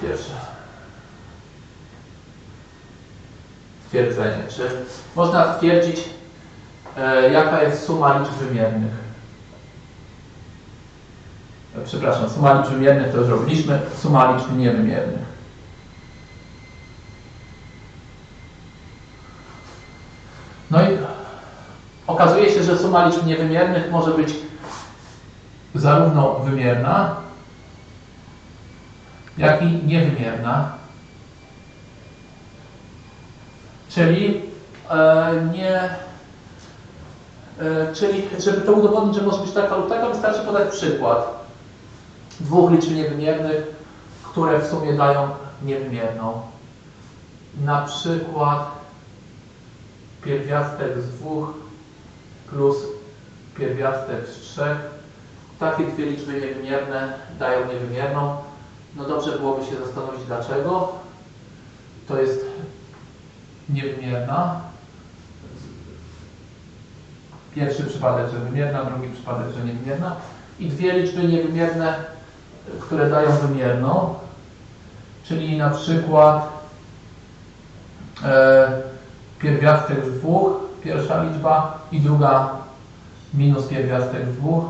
pierwsze. Twierdzenie. Czy można stwierdzić, e, jaka jest suma liczb wymiernych? E, Przepraszam, suma liczb wymiernych to już robiliśmy, suma liczb niewymiernych. No i okazuje się, że suma liczb niewymiernych może być zarówno wymierna, jak i niewymierna. Czyli e, nie, e, czyli żeby to udowodnić, że może być taka lub taka, wystarczy podać przykład dwóch liczb niewymiernych, które w sumie dają niewymierną. Na przykład pierwiastek z dwóch plus pierwiastek z trzech. Takie dwie liczby niewymierne dają niewymierną. No dobrze byłoby się zastanowić dlaczego. To jest niewymierna. Pierwszy przypadek, że wymierna, drugi przypadek, że niewymierna. I dwie liczby niewymierne, które dają wymierną. Czyli na przykład e, pierwiastek z dwóch, pierwsza liczba i druga minus pierwiastek z dwóch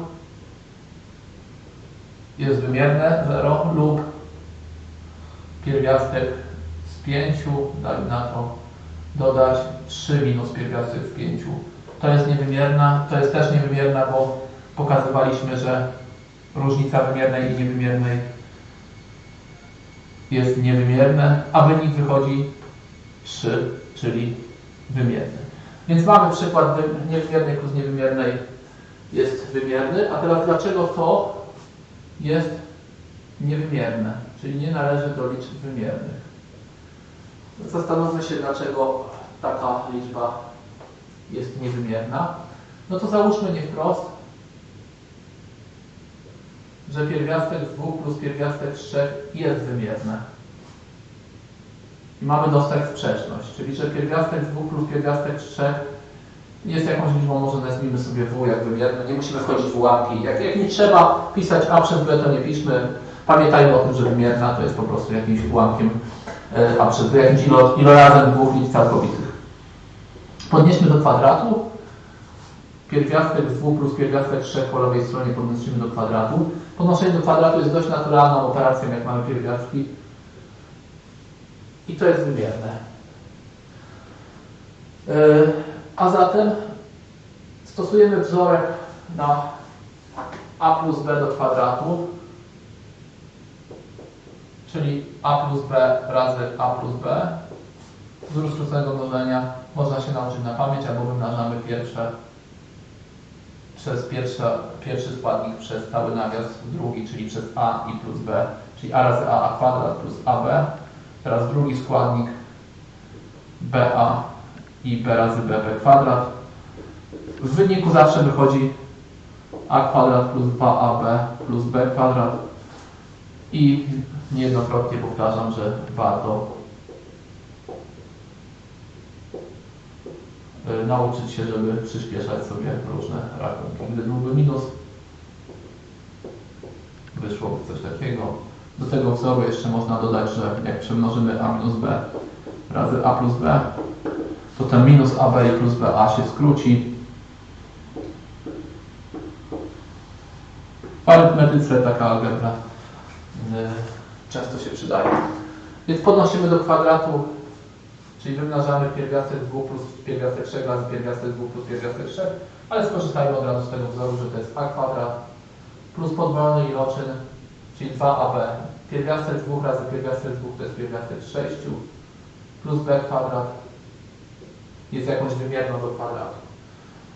jest wymierne 0 lub pierwiastek z 5, daj na to dodać 3 minus pierwiastek z 5. To jest niewymierna, to jest też niewymierna, bo pokazywaliśmy, że różnica wymiernej i niewymiernej jest niewymierna, a wynik wychodzi 3, czyli wymierny. Więc mamy przykład wy- niewymiernej plus niewymiernej jest wymierny, a teraz dlaczego to jest niewymierne, czyli nie należy do liczb wymiernych. Zastanówmy się, dlaczego taka liczba jest niewymierna. No to załóżmy nie wprost, że pierwiastek z 2 plus pierwiastek z 3 jest wymierne. I mamy dostać sprzeczność, czyli że pierwiastek z 2 plus pierwiastek z 3 jest jakąś liczbą, może nazwijmy sobie w jak wymierny, nie musimy wchodzić w ułamki. Jak, jak nie trzeba pisać a przez b, to nie piszmy. Pamiętajmy o tym, że wymierna to jest po prostu jakimś ułamkiem e, a przez b, jakimś ilo, ilorazem dwóch liczb całkowitych. Podnieśmy do kwadratu. Pierwiastek z 2 plus pierwiastek z 3 po lewej stronie podnosimy do kwadratu. Podnoszenie do kwadratu jest dość naturalną operacją, jak mamy pierwiastki. I to jest wymierne. E, A zatem stosujemy wzorek na a plus b do kwadratu, czyli a plus b razy a plus b. Wzór sztucznego mnożenia można się nauczyć na pamięć, albo wymnażamy pierwsze przez pierwszy składnik przez cały nawias drugi, czyli przez a i plus b, czyli a razy a, a kwadrat plus ab. Teraz drugi składnik ba i b razy bb kwadrat. W wyniku zawsze wychodzi a kwadrat plus 2ab plus b kwadrat i niejednokrotnie powtarzam, że warto y, nauczyć się, żeby przyspieszać sobie różne rachunki. Gdy byłby minus, wyszło coś takiego. Do tego wzoru jeszcze można dodać, że jak przemnożymy a minus b razy a plus b, to ten minus ab i plus ba się skróci. W arytmetyce taka algebra często się przydaje. Więc podnosimy do kwadratu, czyli wymnażamy pierwiastek 2 plus pierwiastek 3 razy pierwiastek 2 plus pierwiastek 3, ale skorzystajmy od razu z tego wzoru, że to jest a kwadrat plus podwojony iloczyn, czyli 2ab. Pierwiastek 2 razy pierwiastek 2 to jest pierwiastek 6 plus b kwadrat jest jakąś wymierną do kwadratu.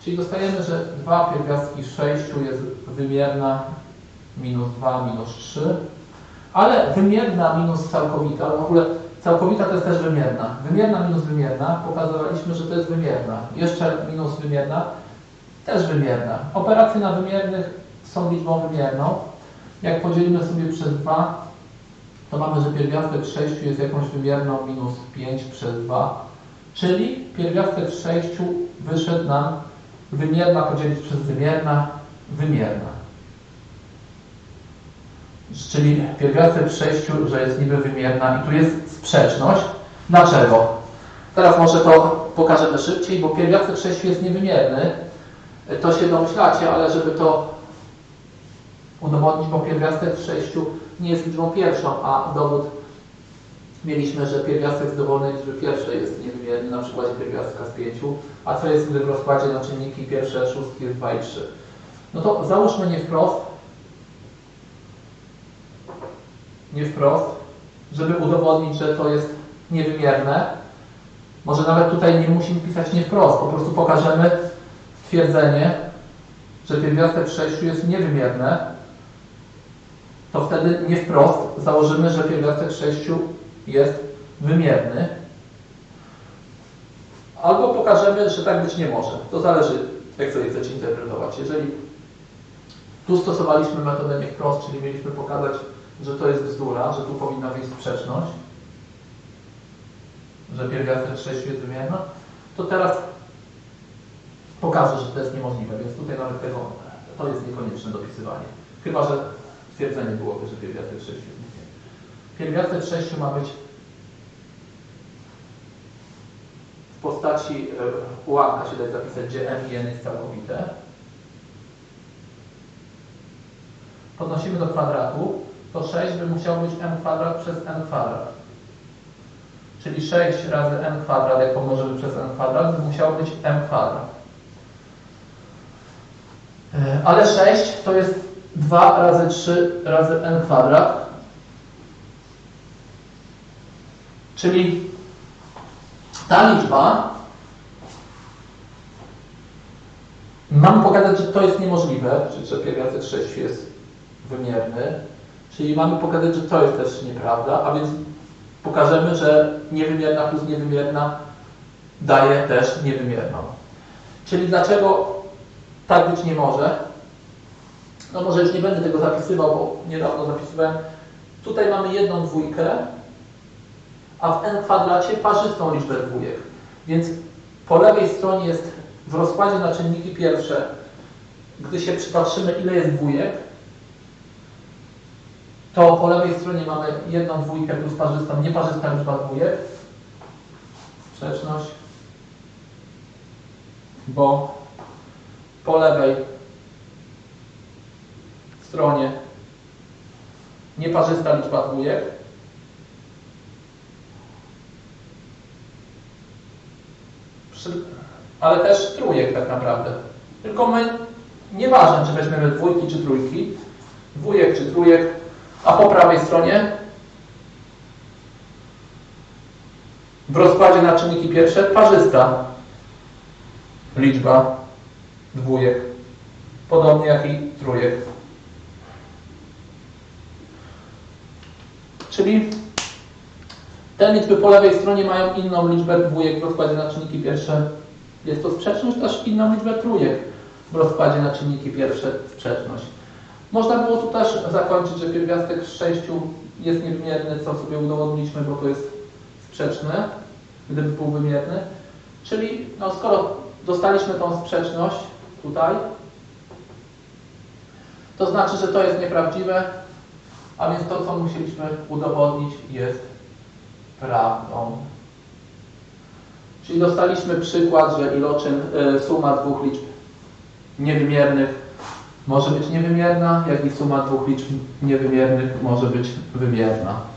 Czyli dostajemy, że 2 pierwiastki 6 jest wymierna minus 2 minus 3, ale wymierna minus całkowita, w ogóle całkowita to jest też wymierna. Wymierna minus wymierna, pokazywaliśmy, że to jest wymierna. Jeszcze minus wymierna, też wymierna. Operacje na wymiernych są liczbą wymierną. Jak podzielimy sobie przez 2, to mamy, że pierwiastek 6 jest jakąś wymierną minus 5 przez 2, czyli pierwiastek 6 wyszedł nam wymierna podzielić przez wymierna, wymierna. Czyli pierwiastek 6, że jest niby wymierna i tu jest sprzeczność. Dlaczego? Teraz może to pokażemy szybciej, bo pierwiastek 6 jest niewymierny. To się domyślacie, ale żeby to udowodnić, bo pierwiastek 6 nie jest liczbą pierwszą, a dowód mieliśmy, że pierwiastek z dowolnej liczby pierwszej jest niewymierny, na przykładzie pierwiastka z 5, a co jest, gdy w rozkładzie na czynniki pierwsze szóstki jest 2 i 3. No to załóżmy nie wprost, nie wprost, żeby udowodnić, że to jest niewymierne. Może nawet tutaj nie musimy pisać nie wprost, po prostu pokażemy twierdzenie, że pierwiastek 6 jest niewymierne, to wtedy nie wprost założymy, że pierwiastek 6 jest wymierny. Albo pokażemy, że tak być nie może. To zależy, jak sobie chcecie interpretować. Jeżeli tu stosowaliśmy metodę nie wprost, czyli mieliśmy pokazać, że to jest bzdura, że tu powinna być sprzeczność, że pierwiastek 6 jest wymierna, to teraz pokażę, że to jest niemożliwe, więc tutaj nawet tego, to jest niekonieczne dopisywanie. Chyba, że stwierdzenie byłoby, że pierwiastek 6 jest wymierny. Pierwiastek 6 ma być w postaci e, ułamka się da zapisać, gdzie m i n jest całkowite. Podnosimy do kwadratu, to 6 by musiało być m kwadrat przez n kwadrat. Czyli 6 razy n kwadrat, jak pomnożymy przez n kwadrat, by musiało być m kwadrat. Ale 6 to jest 2 razy 3 razy n kwadrat. Czyli ta liczba mamy pokazać, że to jest niemożliwe, że pierwiastek 6 jest wymierny, czyli mamy pokazać, że to jest też nieprawda, a więc pokażemy, że niewymierna plus niewymierna daje też niewymierną. Czyli dlaczego tak być nie może? No może już nie będę tego zapisywał, bo niedawno zapisywałem. Tutaj mamy jedną dwójkę, a w n kwadracie parzystą liczbę dwójek. Więc po lewej stronie jest w rozkładzie na czynniki pierwsze, gdy się przypatrzymy, ile jest dwójek, to po lewej stronie mamy jedną dwójkę plus nieparzysta liczba dwójek. Sprzeczność. Bo po lewej stronie nieparzysta liczba dwójek. Ale też trójek tak naprawdę. Tylko my, nieważne czy weźmiemy dwójki czy trójki, dwójek czy trójek, a po prawej stronie w rozkładzie na czynniki pierwsze parzysta liczba dwójek, podobnie jak i trójek. Czyli te liczby po lewej stronie mają inną liczbę dwójek w rozkładzie na czynniki pierwsze. Jest to sprzeczność, też inną liczbę trójek w rozkładzie na czynniki pierwsze sprzeczność. Można było tu też zakończyć, że pierwiastek z 6 jest niewymierny, co sobie udowodniliśmy, bo to jest sprzeczne, gdyby był wymierny. Czyli no, skoro dostaliśmy tą sprzeczność tutaj, to znaczy, że to jest nieprawdziwe, a więc to, co musieliśmy udowodnić, jest prawdą. Czyli dostaliśmy przykład, że iloczyn, y, suma dwóch liczb niewymiernych może być niewymierna, jak i suma dwóch liczb niewymiernych może być wymierna.